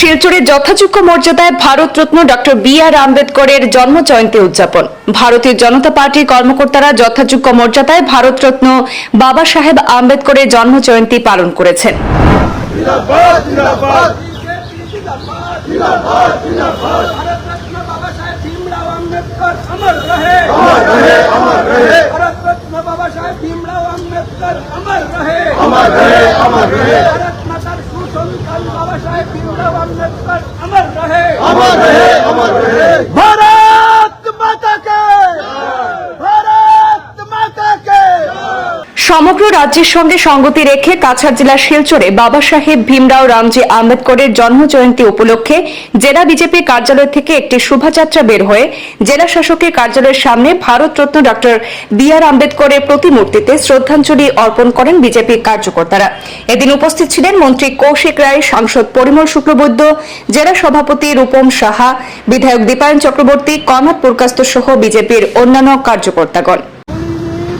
শিলচরে যথাযোগ্য মর্যাদায় Bharat Ratna doctor B আর আম্বেদকরের জন্ম জয়ন্তী উদযাপন। ভারতীয় জনতা পার্টির কর্মকর্তারা যথাযোগ্য মর্যাদায় ভারতরত্ন বাবা সাহেব আম্বেদকরের জন্ম জয়ন্তী পালন করেছেন। রহে। রহে রহে। সমগ্র রাজ্যের সঙ্গে সঙ্গতি রেখে কাছাড় জেলার শিলচরে বাবা সাহেব ভীমরাও রামজি আম্বেদকরের জন্ম জয়ন্তী উপলক্ষে জেলা বিজেপি কার্যালয় থেকে একটি শোভাযাত্রা বের হয়ে জেলা শাসকের কার্যালয়ের সামনে ভারতরত্ন ডক্টর বি আর আম্বেদকরের প্রতিমূর্তিতে শ্রদ্ধাঞ্জলি অর্পণ করেন বিজেপি কার্যকর্তারা। এদিন উপস্থিত ছিলেন মন্ত্রী কৌশিক রায়, সাংসদ পরিমল শুক্লবৈদ্য, জেলা সভাপতি রূপম সাহা, বিধায়ক দীপায়ন চক্রবর্তী কর্ণাট পুরকাস্ত সহ বিজেপির অন্যান্য কার্যকর্তাগণ।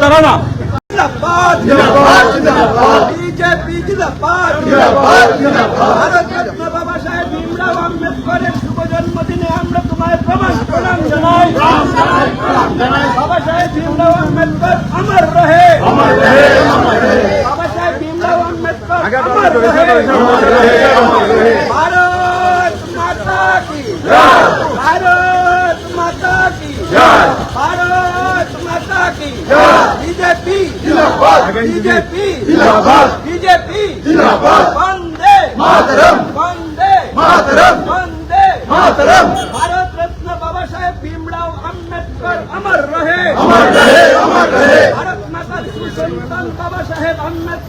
দাঁড়া না अमर रहे बीजेपी जिंदाबाद जिंदाबाद जिंदाबाद बीजेपी जिंदाबाद जिंदाबाद जिंदाबाद भारत माता जिंदाबाद जिंदाबाद जिंदाबाद बीजेपी जिंदाबाद जिंदाबाद जिंदाबाद ভারত রত্ন বাবা সাহেব ভীমরাও আম্বেদকরের শুভ জন্মদিনে আমরা তোমায় প্রমাণ প্রণাম জানাই বাবা সাহেব ভীমরাও আম্বেদকর অমর রহে अमर रहे अमर रहे বাবা সাহেব ভীমরাও আম্বেদকর অমর রহে अमर रहे अमर रहे भारत माता की जय भारत माता की जय भारत माता की जय बीजेपी जिंदाबाद बीजेपी जिंदाबाद बीजेपी বন্দে মাতরম। বন্দে মাতরম। বন্দে মাতরম। ভারত রত্ন বাবা সাহেব ভীমরাও আম্বেদকর অমর রহে। অমর রহে অমর রহে। ভারত মাতার সুসন্তান বাবা সাহেব আম্বেদকর।